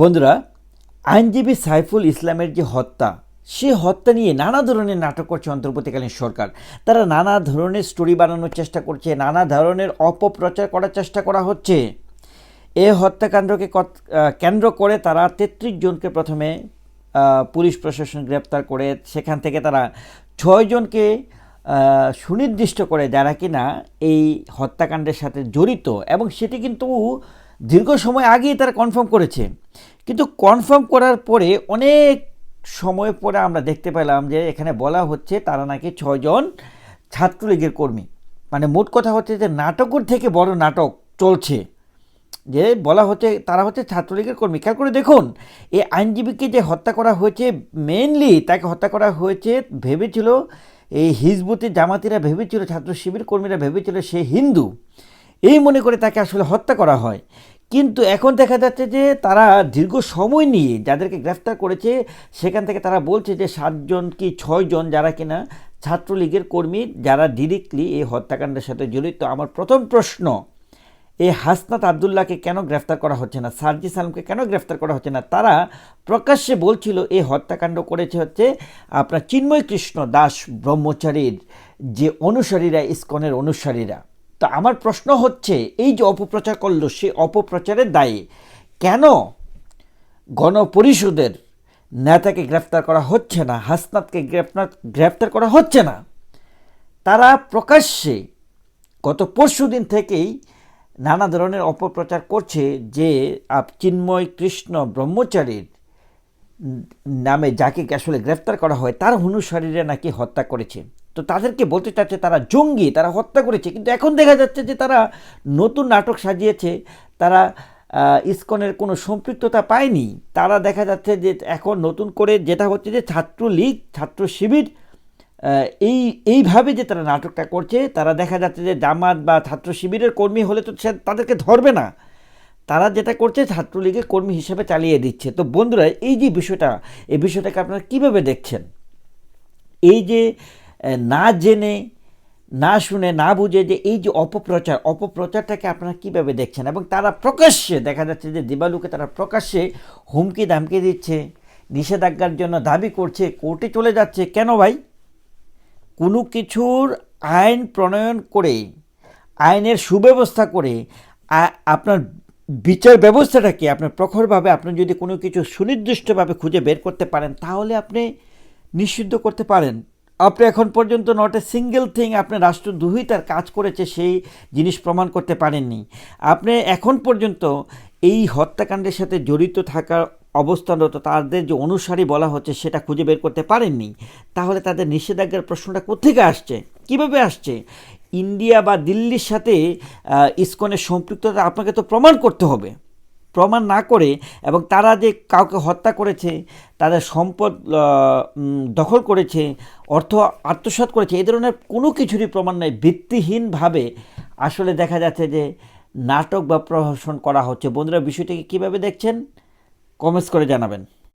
বন্ধুরা, আইনজীবী সাইফুল ইসলামের যে হত্যা, সে হত্যা নিয়ে নানা ধরনের নাটক করছে অন্তর্বর্তীকালীন সরকার। তারা নানা ধরনের স্টোরি বানানোর চেষ্টা করছে, নানা ধরনের অপপ্রচার করার চেষ্টা করা হচ্ছে। এ হত্যাকাণ্ডকে কেন্দ্র করে তারা তেত্রিশ জনকে প্রথমে পুলিশ প্রশাসন গ্রেপ্তার করে, সেখান থেকে তারা ছয়জনকে সুনির্দিষ্ট করে যারা কিনা এই হত্যাকাণ্ডের সাথে জড়িত। এবং সেটি কিন্তু দীর্ঘ সময় আগেই তারা কনফার্ম করেছে। কিন্তু কনফার্ম করার পরে অনেক সময় পরে আমরা দেখতে পেলাম যে এখানে বলা হচ্ছে তারা নাকি ছয়জন ছাত্রলীগের কর্মী। মানে মোট কথা হচ্ছে যে নাটকের থেকে বড় নাটক চলছে। যে বলা হচ্ছে তারা হচ্ছে ছাত্রলীগের কর্মী। খেয়াল করে দেখুন, এই আইনজীবীকে যে হত্যা করা হয়েছে মেনলি তাকে হত্যা করা হয়েছে, ভেবেছিল এই হিজবুতি জামাতিরা, ভেবেছিল ছাত্র শিবির কর্মীরা, ভেবেছিল সে হিন্দু। এই মনে করে তাকে আসলে হত্যা করা হয়। কিন্তু এখন দেখা যাচ্ছে যে তারা দীর্ঘ সময় নিয়ে যাদেরকে গ্রেফতার করেছে, সেখান থেকে তারা বলছে যে সাতজন কি ছয়জন যারা কিনা ছাত্রলীগের কর্মী, যারা ডিরেক্টলি এই হত্যাকাণ্ডের সাথে জড়িত। আমার প্রথম প্রশ্ন, এই হাসনাত আবদুল্লাহকে কেন গ্রেফতার করা হচ্ছে না? সার্জি সালামকে কেন গ্রেফতার করা হচ্ছে না? তারা প্রকাশ্যে বলছিল, এই হত্যাকাণ্ড করেছে হচ্ছে আপনার চিন্ময় কৃষ্ণ দাস ব্রহ্মচারীর যে অনুসারীরা, ইস্কনের অনুসারীরা। তো আমার প্রশ্ন হচ্ছে, এই যে অপপ্রচার করল, সে অপপ্রচারের দায়ে। কেন? গণপরিষদের নেতাকে গ্রেফতার করা হচ্ছে না, হাসনাতকে গ্রেফতার গ্রেফতার করা হচ্ছে না। তারা প্রকাশ্যে গত পরশু দিন থেকেই নানা ধরনের অপপ্রচার করছে যে আপ- চিন্ময় কৃষ্ণ ব্রহ্মচারীর নামে যাকে আসলে গ্রেফতার করা হয়, তার অনুসারীরা নাকি হত্যা করেছে। তো তাদেরকে বলতে চাচ্ছে তারা জঙ্গি, তারা হত্যা করেছে। কিন্তু এখন দেখা যাচ্ছে যে তারা নতুন নাটক সাজিয়েছে, তারা ইসকনের কোনো সম্পৃক্ততা পায়নি। তারা দেখা যাচ্ছে যে এখন নতুন করে যেটা হচ্ছে যে ছাত্রলীগ, ছাত্র শিবির এই, এইভাবে যে তারা নাটকটা করছে, তারা দেখা যাচ্ছে যে জামাত বা ছাত্র শিবিরের কর্মী হলে তো সে তাদেরকে ধরবে না। তারা যেটা করছে ছাত্রলীগের কর্মী হিসেবে চালিয়ে দিচ্ছে। তো বন্ধুরা, এই যে বিষয়টা, এই বিষয়টাকে আপনারা কীভাবে দেখছেন? এই যে না জেনে, না শুনে, না বুঝে যে এই যে অপপ্রচার, অপপ্রচারটাকে আপনারা কীভাবে দেখছেন? এবং তারা প্রকাশ্যে, দেখা যাচ্ছে যে দিবালুকে তারা প্রকাশ্যে হুমকি দামকি দিচ্ছে, নিষেধাজ্ঞার জন্য দাবি করছে, কোর্টে চলে যাচ্ছে। কেন ভাই? কোনো কিছুর আইন প্রণয়ন করে, আইনের সুব্যবস্থা করে আপনার বিচার ব্যবস্থাটাকে আপনার প্রখরভাবে আপনি যদি কোনো কিছু সুনির্দিষ্টভাবে খুঁজে বের করতে পারেন, তাহলে আপনি নিষিদ্ধ করতে পারেন। আপনি এখন পর্যন্ত নট এ সিঙ্গেল থিং আপনি রাষ্ট্রদ্রোহী তার কাজ করেছে সেই জিনিস প্রমাণ করতে পারেননি। আপনি এখন পর্যন্ত এই হত্যাকাণ্ডের সাথে জড়িত থাকার অবস্থানরত তাদের যে অনুসারী বলা হচ্ছে সেটা খুঁজে বের করতে পারেননি। তাহলে তাদের নিষেধাজ্ঞার প্রশ্নটা কোথেকে আসছে? কীভাবে আসছে? ইন্ডিয়া বা দিল্লির সাথে ইসকনের সম্পৃক্ততা আপনাকে তো প্রমাণ করতে হবে। প্রমাণ না করে এবং তারা যে কাউকে হত্যা করেছে, তাদের সম্পদ দখল করেছে, অর্থ আত্মসাত করেছে এই ধরনের কোনো কিছুরই প্রমাণ নেই। ভিত্তিহীনভাবে আসলে দেখা যাচ্ছে যে নাটক বা প্রহসন করা হচ্ছে। বন্ধুরা, বিষয়টিকে কীভাবে দেখছেন? কমেন্টস করে জানাবেন।